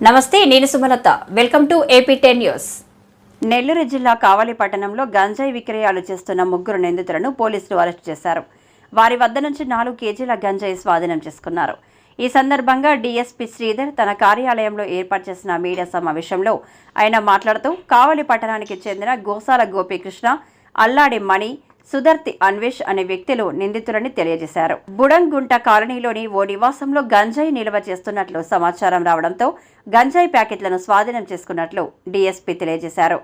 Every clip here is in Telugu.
నమస్తే నేను Sumalatha. Welcome to AP ten news Nellore జిల్లా కావలి పట్టణంలో గంజాయి విక్రయాలు చేస్తున్న ముగ్గురు నిందితులను పోలీసులు అరెస్ట్ చేశారు. వారి వద్ద నుంచి నాలుగు కేజీల గంజాయి స్వాధీనం చేసుకున్నారు. ఈ సందర్భంగా డీఎస్పీ శ్రీధర్ తన కార్యాలయంలో ఏర్పాటు చేసిన మీడియా సమావేశంలో ఆయన మాట్లాడుతూ కావలి పట్టణానికి చెందిన గోసాల గోపీకృష్ణ అల్లాడి మణి సుధర్తి అన్వేష్ అనే వ్యక్తులు నిందితులని తెలియజేశారు. బుడంగుంట కాలనీలోని ఓ నివాసంలో గంజాయి నిల్వ చేస్తున్నట్లు సమాచారం రావడంతో గంజాయి ప్యాకెట్లను స్వాధీనం చేసుకున్నట్లు డీఎస్పీ తెలియజేశారు.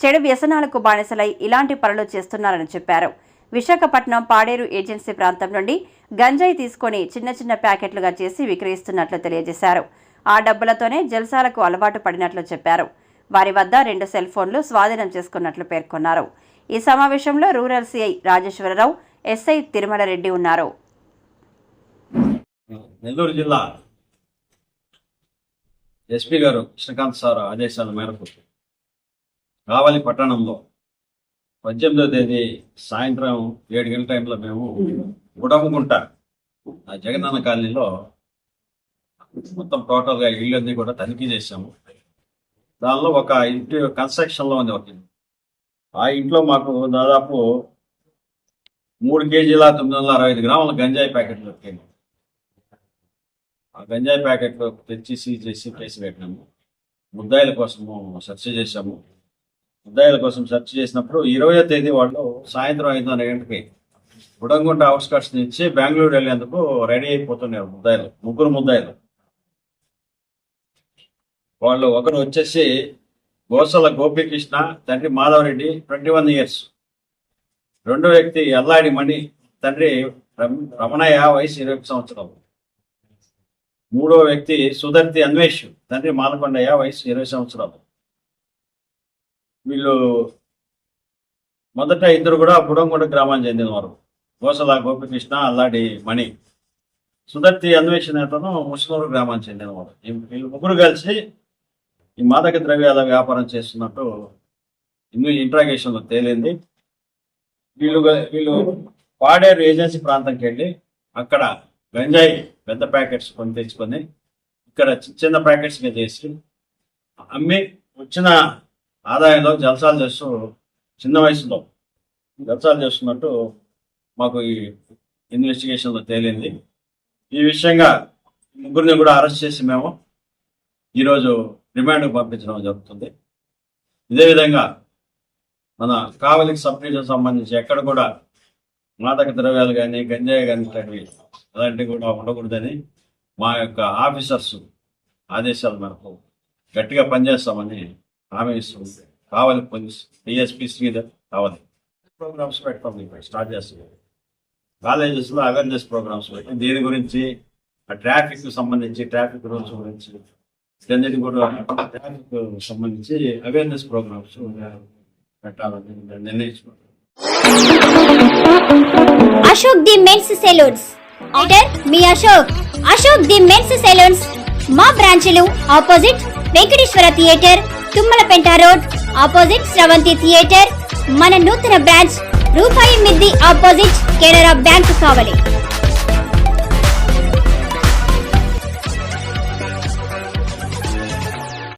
చెడు వ్యసనాలకు బానిసలై ఇలాంటి పనులు చేస్తున్నారని చెప్పారు. విశాఖపట్నం పాడేరు ఏజెన్సీ ప్రాంతం నుండి గంజాయి తీసుకొని చిన్న చిన్న ప్యాకెట్లుగా చేసి విక్రయిస్తున్నట్లు తెలియజేశారు. ఆ డబ్బులతోనే జల్సాలకు అలవాటు పడినట్లు చెప్పారు. వారి వద్ద రెండు సెల్ ఫోన్లు స్వాధీనం చేసుకున్నట్లు పేర్కొన్నారు. ఈ సమావేశంలో rural CI Rajeswararao SI Tirumala Reddy ఉన్నారు. నెల్లూరు జిల్లా ఎస్పీ గారు కృష్ణకాంత్ సార్ ఆదేశాల మేరకు కావలి పట్టణంలో పద్దెనిమిదో తేదీ సాయంత్రం ఏడు గంటల టైంలో మేము ఉడమగుంట ఆ జగనన్న కాలనీలో మొత్తం టోటల్గా ఇళ్ళన్నీ కూడా తనిఖీ చేశాము. దానిలో ఒక ఇంటి కన్స్ట్రక్షన్లో ఉంది ఒక ఇల్లు ఆ ఇంట్లో మాకు దాదాపు మూడు కేజీల తొమ్మిది వందల అరవై ఐదు గ్రాముల గంజాయి ప్యాకెట్లు దొరికాయి. ఆ గంజాయి ప్యాకెట్లు తెచ్చి సీజ్ చేసి కేసు పెట్టినాము. ముద్దాయిల కోసము సెర్చ్ చేశాము. ముద్దాయిల కోసం సెర్చ్ చేసినప్పుడు ఇరవయో తేదీ వాళ్ళు సాయంత్రం ఐదున్నర గంటకి బుడంగుంట అవుట్స్కట్స్ నుంచి బెంగళూరు వెళ్ళేందుకు రెడీ అయిపోతున్నారు ముద్దాయిలు ముగ్గురు ముద్దాయిలు. వాళ్ళు ఒకరు వచ్చేసి గోసల గోపీకృష్ణ తండ్రి మాధవరెడ్డి ట్వంటీ వన్ ఇయర్స్ రెండో వ్యక్తి ఎల్లాడి మణి తండ్రి రమణయ్య వయసు ఇరవై ఒక మూడో వ్యక్తి సుధర్తి అన్వేష్ తండ్రి మాలకొండయ్య వయసు ఇరవై సంవత్సరాలు. వీళ్ళు మొదట ఇద్దరు కూడా బుడంగొండ గ్రామానికి చెందినవారు. గోసల గోపికృష్ణ అల్లాడి మణి. సుధర్తి అన్వేషణ అతను ముస్లింలు గ్రామానికి చెందినవారు. వీళ్ళు ముగ్గురు కలిసి ఈ మాదక ద్రవ్యాల వ్యాపారం చేస్తున్నట్టు ఇందు ఇంట్రాగేషన్లో తేలింది. వీళ్ళు వీళ్ళు పాడేరు ఏజెన్సీ ప్రాంతంకి వెళ్ళి అక్కడ గంజాయి పెద్ద ప్యాకెట్స్ కొని తెచ్చుకొని ఇక్కడ చిన్న ప్యాకెట్స్ మీద చేసి అమ్మి వచ్చిన ఆదాయంలో జలసాలు చేస్తూ చిన్న వయసులో జలసాలు చేస్తున్నట్టు మాకు ఈ ఇన్వెస్టిగేషన్లో తేలింది. ఈ విషయంగా ముగ్గురిని కూడా అరెస్ట్ చేసి మేము ఈరోజు రిమాండ్కు పంపించడం జరుగుతుంది. ఇదే విధంగా మన కావలికి సబ్సిడీకి సంబంధించి ఎక్కడ కూడా మాదక ద్రవ్యాలు కానీ గంజాయి కానీ ఇట్లాంటివి అలాంటివి కూడా ఉండకూడదని మా యొక్క ఆఫీసర్స్ ఆదేశాల మేరకు గట్టిగా పనిచేస్తామని హామీ ఇస్తుంది కావాలి పోలీస్ డిఎస్పీ శ్రీధర్ కావాలి. ప్రోగ్రామ్స్ పెట్టడం స్టార్ట్ చేస్తున్నాం. కాలేజెస్లో అవేర్నెస్ ప్రోగ్రామ్స్ పెట్టి దీని గురించి ఆ ట్రాఫిక్ సంబంధించి ట్రాఫిక్ రూల్స్ గురించి ఇదన్నిటి కూడా ట్రాఫిక్ సంబంధించి అవేర్నెస్ ప్రోగ్రామ్స్ పెట్టాలని నిర్ణయించుకున్నాం. Ashok the men's salons leader me Ashok Ashok the men's salons మా బ్రాంచ్లు opposite Venkateswara theatre Tummalapenta road opposite Sravanthi theatre. మన నూతన బ్రాంచ్ రూపాయి మిద్ది ఆపోజిట్ కెనరా బ్యాంక్ కావాలి.